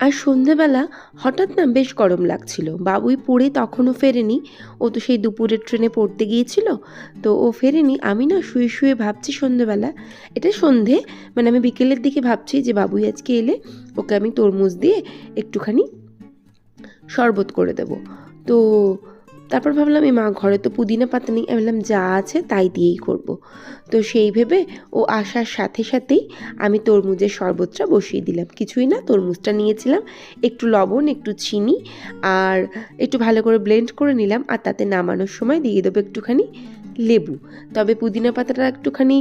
আর সন্ধেবেলা হঠাৎ না বেশ গরম লাগছিল। বাবুই পড়ে তখনও ফেরেনি। ও তো সেই দুপুরের ট্রেনে পড়তে গিয়েছিল। তো ও ফেরেনি। আমি না শুয়ে শুয়ে ভাবছি সন্ধেবেলা। এটা সন্ধে? মানে আমি বিকেলের দিকে ভাবছি যে বাবুই আজকে এলে ওকে আমি তরমুজ দিয়ে একটুখানি শরবত করে দেব। তো তারপর ভাবলাম এই মা, ঘরে তো পুদিনা পাতা নেই আমি বললাম, যা আছে তাই দিয়েই করব। তো সেই ভেবে ও আসার সাথে সাথেই আমি তরমুজের শরবতটা বসিয়ে দিলাম কিছুই না, তরমুজটা নিয়েছিলাম, একটু লবণ, একটু চিনি, আর একটু ভালো করে ব্লেন্ড করে নিলাম, আর তাতে নামানোর সময় দিয়ে দেবো একটুখানি লেবু। তবে পুদিনা পাতাটা একটুখানি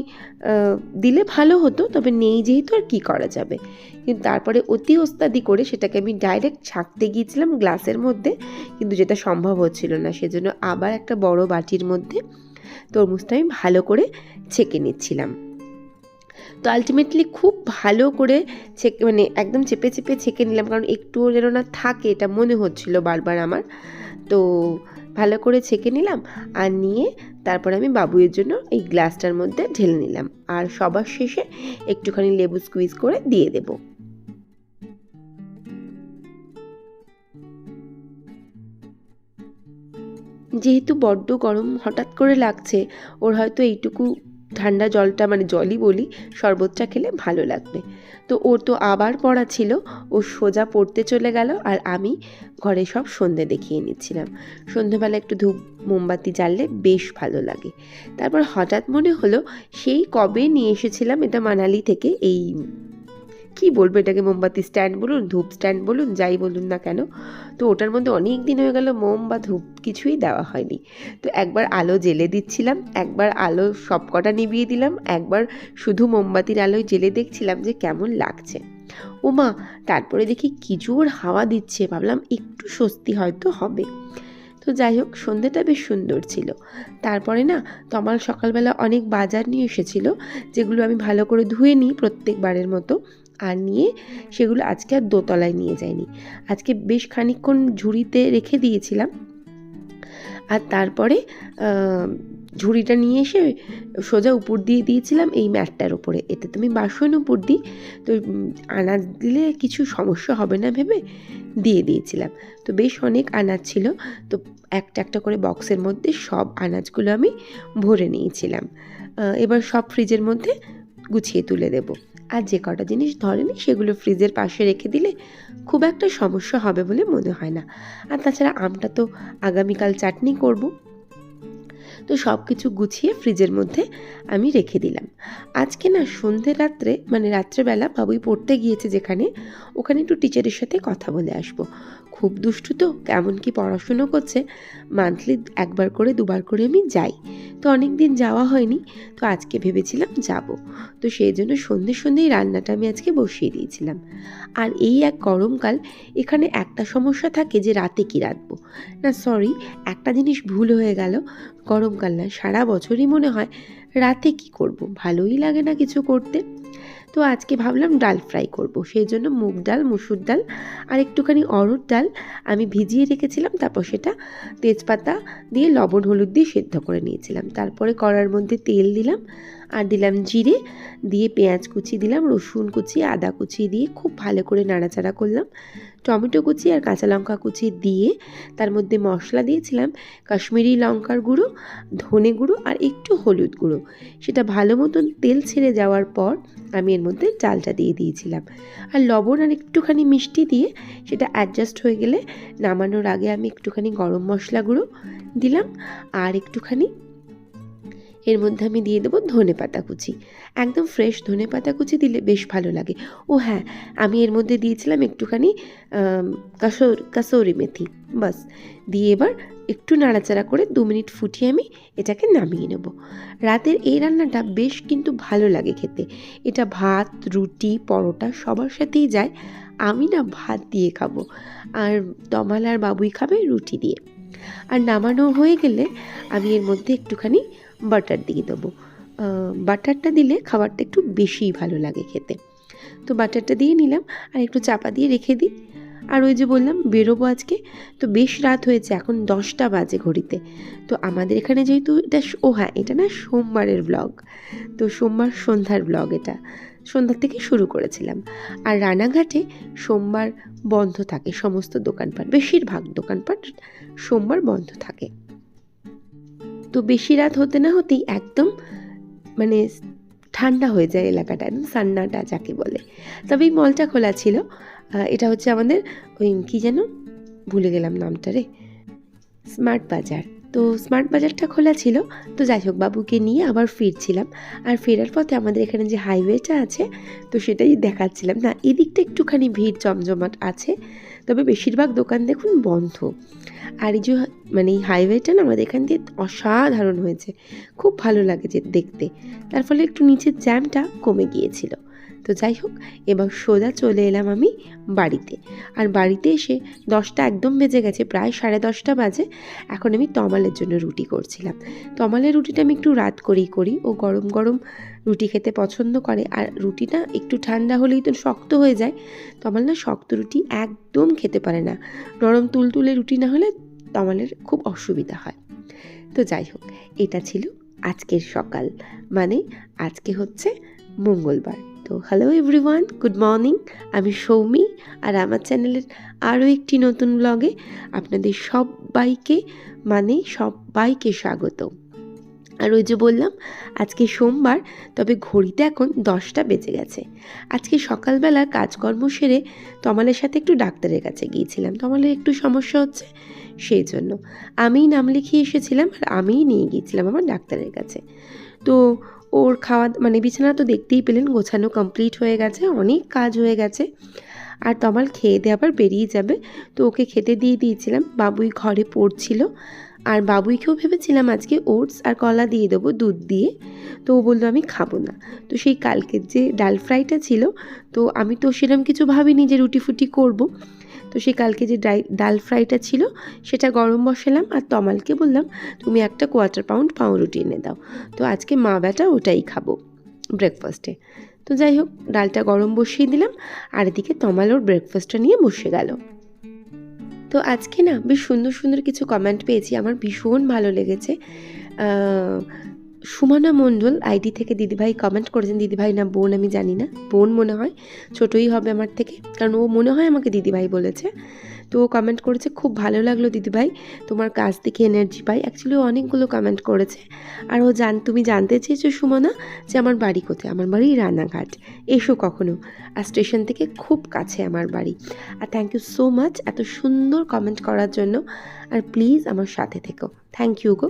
দিলে ভালো হতো, তবে নেই যেহেতু আর কী করা যাবে। কিন্তু তারপরে অতি ওস্তাদি করে সেটাকে আমি ডাইরেক্ট ছাঁকতে গিয়েছিলাম গ্লাসের মধ্যে, কিন্তু যেটা সম্ভব হচ্ছিল না। সেজন্য আবার একটা বড় বাটির মধ্যে তরমুজটা আমি ভালো করে ছেঁকে নিচ্ছিলাম। তো আলটিমেটলি খুব ভালো করে ছেঁকে মানে একদম চেপে চেপে ছেঁকে নিলাম, কারণ একটুও যেন না থাকে, এটা মনে হচ্ছিল বারবার আমার। তো ভালো করে ছেঁকে নিলাম আর নিয়ে তারপর আমি বাবুয়ের জন্য এই গ্লাসটার মধ্যে ঢেলে নিলাম। আর সবার শেষে একটুখানি লেবু স্কুইজ করে দিয়ে দেবো। যেহেতু বড্ড গরম হঠাৎ করে লাগছে, ওর হয়তো এইটুকু ঠান্ডা জলটা মানে জলই বলি শরবতটা খেলে ভালো লাগবে। তো ওর তো আবার পড়া ছিল, ও সোজা পড়তে চলে গেল আর আমি ঘরে সব সন্ধে দেখিয়ে নিচ্ছিলাম। সন্ধেবেলা একটু ধূপ, মোমবাতি জ্বাললে বেশ ভালো লাগে। তারপর হঠাৎ মনে হলো, সেই কবে নিয়ে এসেছিলাম এটা মানালি থেকে, এই কি বলব এটাকে? মোমবাতি স্ট্যান্ড বলুন, ধূপ স্ট্যান্ড বলুন, যাই বলুন না কেন। তো ওটার মধ্যে অনেক দিন হয়ে গেল মোম বা ধূপ কিছুই দেওয়া হয়নি। তো একবার আলো জেলে দিচ্ছিলাম, একবার আলো সব কটা নিভিয়ে দিলাম, একবার শুধু মোমবাতির আলোয় জেলে দেখছিলাম যে কেমন লাগছে। ওমা, তারপরে দেখি কি হাওয়া দিচ্ছে, ভাবলাম একটু স্বস্তি হয়তো হবে। তো যাই হোক সন্ধ্যেটা বেশ সুন্দর ছিল। তারপরে না, তমাল সকালবেলা অনেক বাজার নিয়ে এসেছিল, যেগুলো আমি ভালো করে ধুয়ে নিই প্রত্যেকবারের মতো। আর নিয়ে সেগুলো আজকে আর দোতলায় নিয়ে যায়নি আজকে বেশ খানিকক্ষণ ঝুড়িতে রেখে দিয়েছিলাম। আর তারপরে ঝুড়িটা নিয়ে এসে সোজা উপর দিয়ে দিয়েছিলাম এই ম্যাটটার উপরে। এতে তুমি বাসন উপর দিই তো আনাজ দিলে কিছু সমস্যা হবে না ভেবে দিয়ে দিয়েছিলাম। তো বেশ অনেক আনাজ ছিল, তো একটা একটা করে বক্সের মধ্যে সব আনাজগুলো আমি ভরে নিয়েছিলাম। এবার সব ফ্রিজের মধ্যে গুছিয়ে তুলে দেবো। আর যে কটা জিনিস ধরেনি সেগুলো ফ্রিজের পাশে রেখে দিলে খুব একটা সমস্যা হবে বলে মনে হয় না। আর তাছাড়া আমটা তো আগামীকাল চাটনি করব। তো সব কিছু গুছিয়ে ফ্রিজের মধ্যে আমি রেখে দিলাম। আজকে না সন্ধে রাত্রে মানে রাত্রেবেলা বাবুই পড়তে গিয়েছে যেখানে, ওখানে একটু টিচারের সাথে কথা বলে আসব। খুব দুষ্টু তো, কেমন কি পড়াশুনো করছে? মান্থলি একবার করে, দুবার করে আমি যাই। তো অনেক দিন যাওয়া হয়নি, তো আজকে ভেবেছিলাম যাব। তো সেই জন্য সন্ধে সন্ধেই রান্নাটা আমি আজকে বসিয়ে দিয়েছিলাম। আর এই এক গরমকাল, এখানে একটা সমস্যা থাকে যে রাতে কি রাঁধবো? না সরি একটা জিনিস ভুল হয়ে গেল। গরমকাল না, সারা বছরই মনে হয় রাতে কি করব? ভালোই লাগে না কিছু করতে। তো আজকে ভাবলাম ডাল ফ্রাই করব। সেই জন্য মুগ ডাল, মুসুর ডাল আর একটুখানি অরুর ডাল আমি ভিজিয়ে রেখেছিলাম, তারপর সেটা তেজপাতা দিয়ে লবণ, হলুদ দিয়ে সেদ্ধ করে নিয়েছিলাম। তারপরে কড়ার মধ্যে তেল দিলাম। আর দিলাম জিরে, দিয়ে পেঁয়াজ কুচি দিলাম, রসুন কুচি, আদা কুচি দিয়ে খুব ভালো করে নাড়াচাড়া করলাম। টমেটো কুচি আর কাঁচা লঙ্কা কুচি দিয়ে তার মধ্যে মশলা দিয়েছিলাম কাশ্মীরি লঙ্কার গুঁড়ো, ধনে গুঁড়ো আর একটু হলুদ গুঁড়ো। সেটা ভালো মতন তেল ছেড়ে যাওয়ার পর আমি এর মধ্যে চালটা দিয়ে দিয়েছিলাম। আর লবণ আর একটুখানি মিষ্টি দিয়ে সেটা অ্যাডজাস্ট হয়ে গেলে নামানোর আগে আমি একটুখানি গরম মশলা গুঁড়ো দিলাম আর একটুখানি এর মধ্যে আমি দিয়ে দেবো ধনে পাতা কুচি। একদম ফ্রেশ ধনে পাতা কুচি দিলে বেশ ভালো লাগে। ও হ্যাঁ আমি এর মধ্যে দিয়েছিলাম একটুখানি কাসর, কাসৌরি মেথি। বাস, দিয়ে এবার একটু নাড়াচাড়া করে দু মিনিট ফুটিয়ে আমি এটাকে নামিয়ে নেব। রাতের এই রান্নাটা বেশ কিন্তু ভালো লাগে খেতে। এটা ভাত, রুটি, পরোটা সবার সাথেই যায়। আমি না ভাত দিয়ে খাব। আর তমাল আর বাবুই খাবে রুটি দিয়ে। আর নামানো হয়ে গেলে আমি এর মধ্যে একটুখানি বাটার দিয়ে দেবো। বাটারটা দিলে খাবারটা একটু বেশিই ভালো লাগে খেতে। তো বাটারটা দিয়ে নিলাম আর একটু চাপা দিয়ে রেখে দিই। আর ওই যে বললাম, বেরোবো আজকে। তো বেশ রাত হয়েছে, এখন দশটা বাজে ঘড়িতে। তো আমাদের এখানে যেহেতু এটা ও হ্যাঁ এটা না সোমবারের ব্লগ তো সোমবার সন্ধ্যার ব্লগ এটা। সন্ধ্যার থেকে শুরু করেছিলাম। আর রানাঘাটে সোমবার বন্ধ থাকে, সমস্ত দোকানপাট, বেশিরভাগ দোকানপাট সোমবার বন্ধ থাকে। তো বেশি রাত হতে না হতেই একদম মানে ঠান্ডা হয়ে যায় এলাকাটা, একদম সান্নাটা যাকে বলে। তবে এই মলটা খোলা ছিল। এটা হচ্ছে আমাদের ওই কী যেন? ভুলে গেলাম নামটা রে। স্মার্ট বাজার। তো স্মার্ট বাজারটা খোলা ছিল। তো যাই হোক, বাবুকে নিয়ে আবার ফিরছিলাম। আর ফেরার পথে আমাদের এখানে যে হাইওয়েটা আছে, তো সেটাই দেখাচ্ছিলাম। না, এদিকটা একটুখানি ভিড়, জমজমাট আছে। তবে বেশিরভাগ দোকান দেখুন বন্ধ। আর এই যে মানে এই হাইওয়েটা না আমাদের এখান দিয়ে অসাধারণ হয়েছে। খুব ভালো লাগে যে দেখতে। তার ফলে একটু নিচের জ্যামটা কমে গিয়েছিল। তো যাই হোক, এবার সোজা চলে এলাম আমি বাড়িতে। আর বাড়িতে এসে দশটা একদম বেজে গেছে, প্রায় সাড়ে দশটা বাজে। এখন আমি তমালের জন্য রুটি করছিলাম। তমালের রুটিটা আমি একটু রাত করেই করি। ও গরম গরম রুটি খেতে পছন্দ করে। আর রুটিটা একটু ঠান্ডা হলেই তো শক্ত হয়ে যায়। তমাল না শক্ত রুটি একদম খেতে পারে না। নরম তুলতুলে রুটি না হলে তমালের খুব অসুবিধা হয়। তো যাই হোক, এটা ছিল আজকের সকাল। মানে আজকে হচ্ছে মঙ্গলবার। তো হ্যালো এভরিওয়ান গুড মর্নিং আমি সৌমি আর আমার চ্যানেলের আরও একটি নতুন ব্লগে আপনাদের সবাইকে মানে সবাইকে স্বাগত আর ওই যে বললাম, আজকে সোমবার, তবে ঘড়িতে এখন দশটা বেজে গেছে। আজকে সকালবেলা কাজকর্ম সেরে তমালের সাথে একটু ডাক্তারের কাছে গিয়েছিলাম। তমালের একটু সমস্যা হচ্ছে সেই জন্য। আমিই নাম লিখিয়ে এসেছিলাম আর আমিই নিয়ে গিয়েছিলাম আমার ডাক্তারের কাছে। তো ওর খাওয়া মানে বিছানা তো দেখতেই পেলেন, গোছানো কমপ্লিট হয়ে গেছে, অনেক কাজ হয়ে গেছে। আর তমাল খেয়ে দিয়ে আবার বেরিয়ে যাবে। তো ওকে খেতে দিয়ে দিয়েছিলাম, বাবুই ঘরে পড়ছিল। আর বাবুইকেও ভেবেছিলাম আজকে ওটস আর কলা দিয়ে দেবো দুধ দিয়ে। তো ও বলল, আমি খাব না। তো সেই কালকের যে ডাল ফ্রাইটা ছিল, তো আমি তো সেরকম কিছু ভাবিনি যে রুটি ফুটি করব। তো সেই কালকে যে ডাই ডাল ফ্রাইটা ছিল, সেটা গরম বসালাম আর তমালকে বললাম, তুমি একটা কোয়ার্টার পাউন্ড পাউরুটি এনে দাও। তো আজকে মা বেটা ওটাই খাব ব্রেকফাস্টে তো যাই হোক, ডালটা গরম বসিয়ে দিলাম আর এদিকে তমাল ওর ব্রেকফাস্টটা নিয়ে বসে গেল। তো আজকে না বেশ সুন্দর সুন্দর কিছু কমেন্ট পেয়েছি, আমার ভীষণ ভালো লেগেছে। সুমনা মণ্ডল, আইডি থেকে দিদিভাই কমেন্ট করেছেন, দিদিভাই না বোন আমি জানি না। বোন মনে হয় ছোটই হবে আমার থেকে। কারণ ও মনে হয় আমাকে দিদিভাই বলেছে। তো ও কমেন্ট করেছে, খুব ভালো লাগল দিদিভাই, তোমার কাজ দেখে এনার্জি পাই। অ্যাকচুয়ালি অনেকগুলো কমেন্ট করেছে। আর ও জান, তুমি জানতে চেয়েছো সুমনা, যে আমার বাড়ি কোথায়? আমার বাড়ি রানাঘাট। এসো কখনো। আর স্টেশন থেকে খুব কাছে আমার বাড়ি। আর থ্যাংক ইউ সো মাচ এত সুন্দর কমেন্ট করার জন্য। আর প্লিজ আমার সাথে থেকো। থ্যাংক ইউ গো।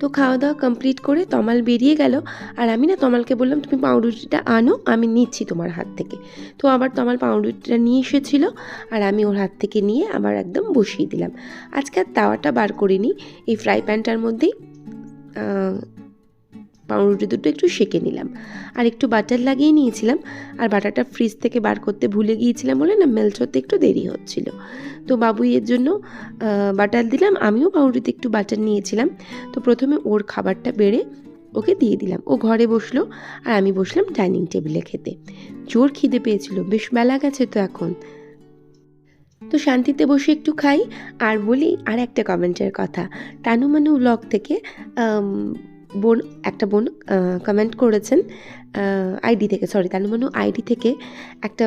তো খাওয়া দাওয়া কমপ্লিট করে তমাল বেরিয়ে গেল। আর আমি না তমালকে বললাম, তুমি পাউরুটিটা আনো, আমি নিচ্ছি তোমার হাত থেকে। তো আবার তমাল পাউরুটিটা নিয়ে এসেছিল আর আমি ওর হাত থেকে নিয়ে আবার একদম বসিয়ে দিলাম। আজকে আর তাওয়াটা বার করিনি, এই ফ্রাই প্যানটার মধ্যেই। পাউরুটি দুটো একটু সেঁকে নিলাম। আর একটু বাটার লাগিয়ে নিয়েছিলাম। আর বাটারটা ফ্রিজ থেকে বার করতে ভুলে গিয়েছিলাম বলে না মেল্ট হতে একটু দেরি হচ্ছিল। তো বাবুই এর জন্য বাটার দিলাম। আমিও পাউরুটিতে একটু বাটার নিয়েছিলাম। তো প্রথমে ওর খাবারটা বেড়ে ওকে দিয়ে দিলাম। ও ঘরে বসল আর আমি বসলাম ডাইনিং টেবিলে খেতে। জোর খিদে পেয়েছিল। বেশ বেলা গেছে তো এখন। তো শান্তিতে বসে একটু খাই। আর বলি আর একটা কমেন্টের কথা। তানু মানু ব্লগ থেকে বোন, একটা বোন কমেন্ট করেছেন আইডি থেকে সরি তানু মানু আইডি থেকে একটা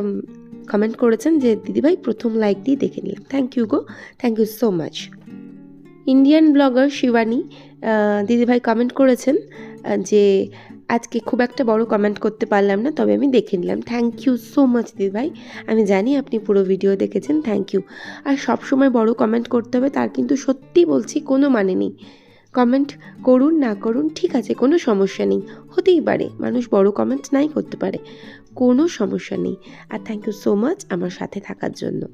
কমেন্ট করেছেন যে, দিদিভাই, প্রথম লাইক দিয়ে দেখে নিলাম। Thank you go. Thank you so much Indian blogger Shivani দিদিভাই কমেন্ট করেছেন যে, আজকে খুব একটা বড় কমেন্ট করতে পারলাম না, তবে আমি দেখে নিলাম। থ্যাংক ইউ সো মাচ দিদিভাই। আমি জানি আপনি পুরো ভিডিও দেখেছেন। থ্যাংক ইউ আর সব সময় বড় কমেন্ট করতে হবে, তার কিন্তু সত্যি বলছি কোনো মানে নেই। কমেন্ট করুন, না করুন, ঠিক আছে, কোনো সমস্যা নেই। হতেই পারে, মানুষ বড় কমেন্ট নাই করতে পারে, কোনো সমস্যা নেই। আর থ্যাংক ইউ সো মাচ আমার সাথে থাকার জন্য।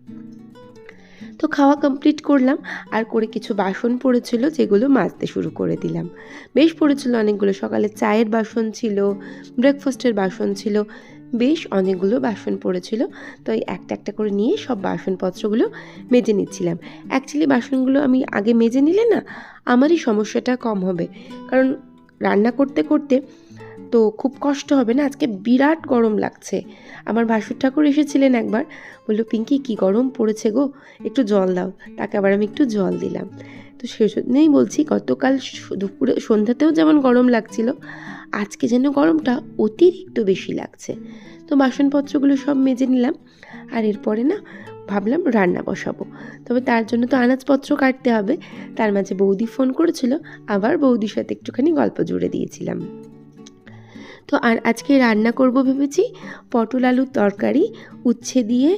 তো খাওয়া কমপ্লিট করলাম, আর করে কিছু বাসন পড়েছিল, যেগুলো মাজতে শুরু করে দিলাম। বেশ পড়েছিল অনেকগুলো, সকালে চায়ের বাসন ছিল ব্রেকফাস্টের বাসন ছিল বেশ অনেকগুলো বাসন পড়েছিল, তো এই একটা একটা করে নিয়ে সব বাসনপত্রগুলো মেজে নিচ্ছিলাম। অ্যাকচুয়ালি বাসনগুলো আমি আগে মেজে নিলে না, আমারই সমস্যাটা কম হবে। কারণ রান্না করতে করতে তো খুব কষ্ট হবে না, আজকে বিরাট গরম লাগছে। আমার ভাসুর ঠাকুর এসেছিলেন একবার, বলল, পিঙ্কি, কি গরম পড়েছে গো, একটু জল দাও। তাকে আবার আমি একটু জল দিলাম। তো সেজন্যই বলছি, গতকাল দুপুরে, সন্ধ্যাতেও যেমন গরম লাগছিল আজকে যেন গরমটা অতিরিক্ত বেশি লাগছে। তো বাসনপত্রগুলো সব মেজে নিলাম। আর এরপরে না, ভাবলাম রান্না বসাবো। তবে তার জন্য তো আনাজপত্র কাটতে হবে। তার মাঝে বৌদি ফোন করেছিল, আবার বৌদির সাথে একটুখানি গল্প জুড়ে দিয়েছিলাম। তো আর আজকে রান্না করব ভেবেছি, পটল আলুর তরকারি, উচ্ছে দিয়ে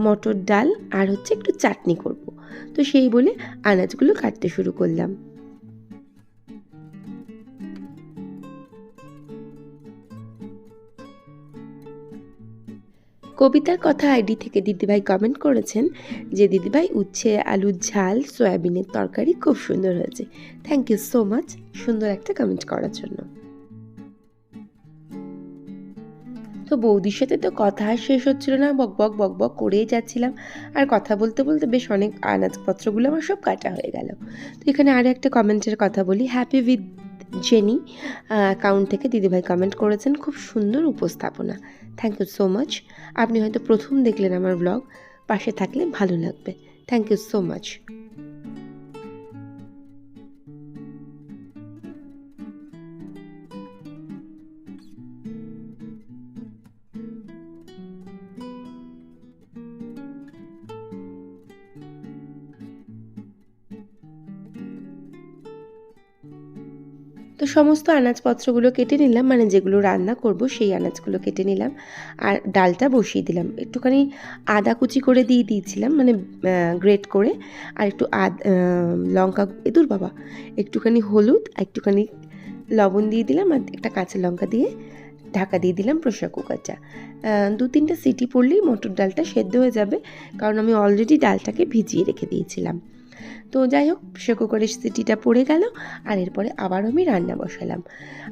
মটর ডাল, আর হচ্ছে একটু চাটনি করব। তো সেই বলে আনাজগুলো কাটতে শুরু করলাম। কবিতার কথা আইডি থেকে দিদিভাই কমেন্ট করেছেন যে দিদিভাই উচ্ছে, আলুর ঝাল, সয়াবিনের তরকারি খুব সুন্দর হয়েছে। থ্যাংক ইউ সো মাচ সুন্দর একটা কমেন্ট করার জন্য। তো বৌদির সাথে তো কথা শেষ হচ্ছিল না। বক বক বক বক করেই যাচ্ছিলাম। আর কথা বলতে বলতে বেশ অনেক আনাজপত্রগুলো আমার সব কাটা হয়ে গেল। তো এখানে আরও একটা কমেন্টের কথা বলি। হ্যাপি উইথ জেনি অ্যাকাউন্ট থেকে দিদিভাই কমেন্ট করেছেন। খুব সুন্দর উপস্থাপনা। থ্যাংক ইউ সো মাচ আপনি হয়তো প্রথম দেখলেন আমার ব্লগ পাশে থাকলে ভালো লাগবে। থ্যাংক ইউ সো মাচ তো সমস্ত আনাজপত্রগুলো কেটে নিলাম মানে যেগুলো রান্না করব সেই আনাজগুলো কেটে নিলাম আর ডালটা বসিয়ে দিলাম। একটুখানি আদা কুচি করে দিয়ে দিয়েছিলাম মানে গ্রেট করে, আর একটু আদ লঙ্কা এদুর বাবা, একটুখানি হলুদ আর একটুখানি লবণ দিয়ে দিলাম আর একটা কাঁচা লঙ্কা দিয়ে ঢাকা দিয়ে দিলাম প্রেশার কুকারটা দু তিনটা সিটি পড়লেই মটর ডালটা সেদ্ধ হয়ে যাবে, কারণ আমি অলরেডি ডালটাকে ভিজিয়ে রেখে দিয়েছিলাম। তো যাই হোক প্রেশার কুকারের সিটিটা পড়ে গেল আর এরপরে আবার আমি রান্না বসালাম।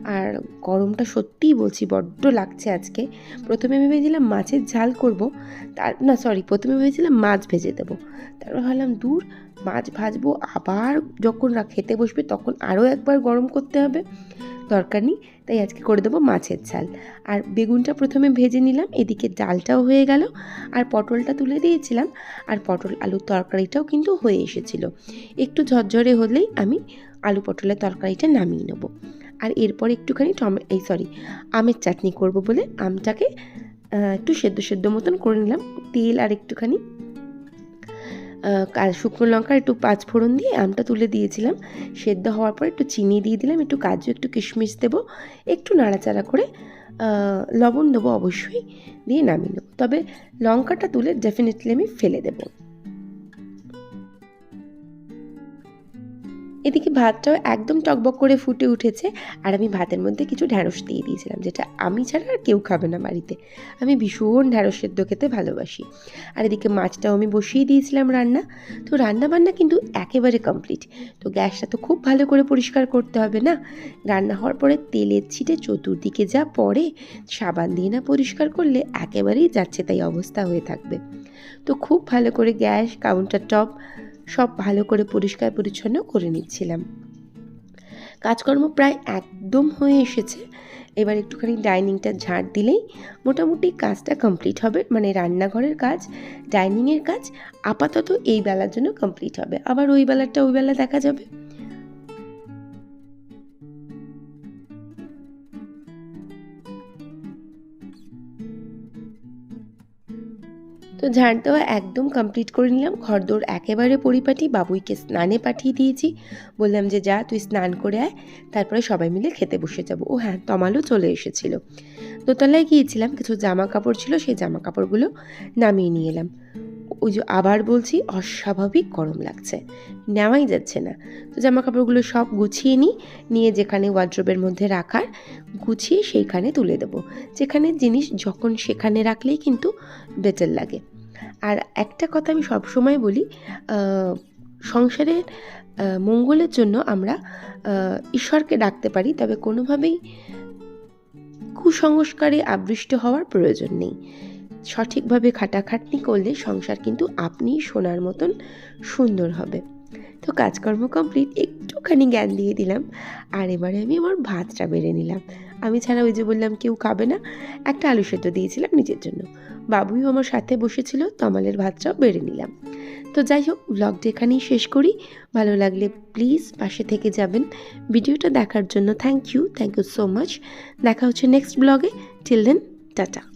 আর গরমটা সত্যিই বলছি, বড্ড লাগছে আজকে। প্রথমে ভেবেছিলাম মাছের ঝাল করব, তার না সরি প্রথমে ভেবেছিলাম মাছ ভেজে দেবো। তারপর ভাবলাম, দূর, মাছ ভাজবো, আবার যখন খেতে বসবে তখন আরও একবার গরম করতে হবে। দরকার নেই, তাই আজকে করে দেবো মাছের ঝাল। আর বেগুনটা প্রথমে ভেজে নিলাম, এদিকে ডালটাও হয়ে গেল, আর পটলটা তুলে দিয়েছিলাম, আর পটল আলুর তরকারিটাও কিন্তু হয়ে এসেছিল। একটু ঝরঝরে হলেই আমি আলু পটলের তরকারিটা নামিয়ে নেব। আর এরপর একটুখানি টমে, এই সরি, আমের চাটনি করব বলে আমটাকে একটু সেদ্ধ সেদ্ধ মতন করে নিলাম, তেল আর একটুখানি শুকনো লঙ্কা একটু পাঁচ ফোড়ন দিয়ে আমটা তুলে দিয়েছিলাম। সেদ্ধ হওয়ার পর একটু চিনি দিয়ে দিলাম, একটু কাজু, একটু কিশমিশ দেবো, একটু নাড়াচাড়া করে লবণ দেবো অবশ্যই, দিয়ে নামিয়ে নেব। তবে লঙ্কাটা তুলে ডেফিনেটলি আমি ফেলে দেবো। এদিকে ভাতটাও একদম টকবক করে ফুটে উঠেছে আর আমি ভাতের মধ্যে কিছু ঢ্যাঁড়স দিয়ে দিয়েছিলাম, যেটা আমি ছাড়া আর কেউ খাবে না বাড়িতে। আমি ভীষণ ঢ্যাঁড়স সেদ্ধ খেতে ভালোবাসি। আর এদিকে মাছটাও আমি বসিয়ে দিয়েছিলাম রান্না। তো রান্না বান্না কিন্তু একেবারে কমপ্লিট। তো গ্যাসটা তো খুব ভালো করে পরিষ্কার করতে হবে না? রান্না হওয়ার পরে তেলের ছিটে চতুর্দিকে যা পড়ে, সাবান দিয়ে না পরিষ্কার করলে একেবারেই যাচ্ছে তাই অবস্থা হয়ে থাকবে। তো খুব ভালো করে গ্যাস, কাউন্টার টপ সব ভালো করে পরিষ্কার পরিচ্ছন্ন করে নিচ্ছিলাম। কাজকর্ম প্রায় একদম হয়ে এসেছে। এবার একটুখানি ডাইনিংটা ঝাড় দিলেই মোটামুটি কাজটা কমপ্লিট হবে মানে রান্নাঘরের কাজ, ডাইনিংয়ের কাজ আপাতত এই বেলার জন্য কমপ্লিট হবে। আবার ওই বেলাটা ওই বেলা দেখা যাবে। তো ঝাড় দেওয়া একদম কমপ্লিট করে নিলাম। ঘরদোর একেবারে পরিপাটি, বাবুইকে স্নানে পাঠিয়ে দিয়েছি। বললাম যে, যা, তুই স্নান করে আয়, তারপরে সবাই মিলে খেতে বসে যাব। ও হ্যাঁ তমালও চলে এসেছিল। দোতলায় গিয়েছিলাম, কিছু জামা কাপড় ছিল, সেই জামা কাপড়গুলো নামিয়ে নিয়ে এলাম। ওই যে, আবার বলছি, অস্বাভাবিক গরম লাগছে, নেওয়াই যাচ্ছে না। তো জামা কাপড়গুলো সব গুছিয়ে নিই, নিয়ে যেখানে ওয়ার্ড্রোবের মধ্যে রাখার, গুছিয়ে সেইখানে তুলে দেবো। যেখানে জিনিস যখন সেখানে রাখলেই কিন্তু বেটার লাগে। আর একটা কথা আমি সবসময় বলি সংসারের মঙ্গলের জন্য আমরা ঈশ্বরকে ডাকতে পারি, তবে কোনোভাবেই কুসংস্কারে আবৃষ্ট হওয়ার প্রয়োজন নেই। সঠিকভাবে খাটাখাটনি করলে সংসার কিন্তু আপনিই সোনার মতন সুন্দর হবে। তো কাজকর্ম কমপ্লিট একটুখানি জ্ঞান দিয়ে দিলাম, আর এবারে আমি আমার ভাতটা বেড়ে নিলাম। আমি ছাড়া ওই যে বললাম কেউ খাবে না, একটা আলু সেদ্ধ দিয়েছিলাম নিজের জন্য। বাবুই আমার সাথে বসেছিল, তমালের ভাতটাও বেড়ে নিলাম। তো যাই হোক ব্লগটা এখানেই শেষ করি। ভালো লাগলে প্লিজ পাশে থেকে যাবেন। ভিডিওটা দেখার জন্য thank you thank you so much দেখা হচ্ছে নেক্সট ব্লগে টিল দেন টাটা।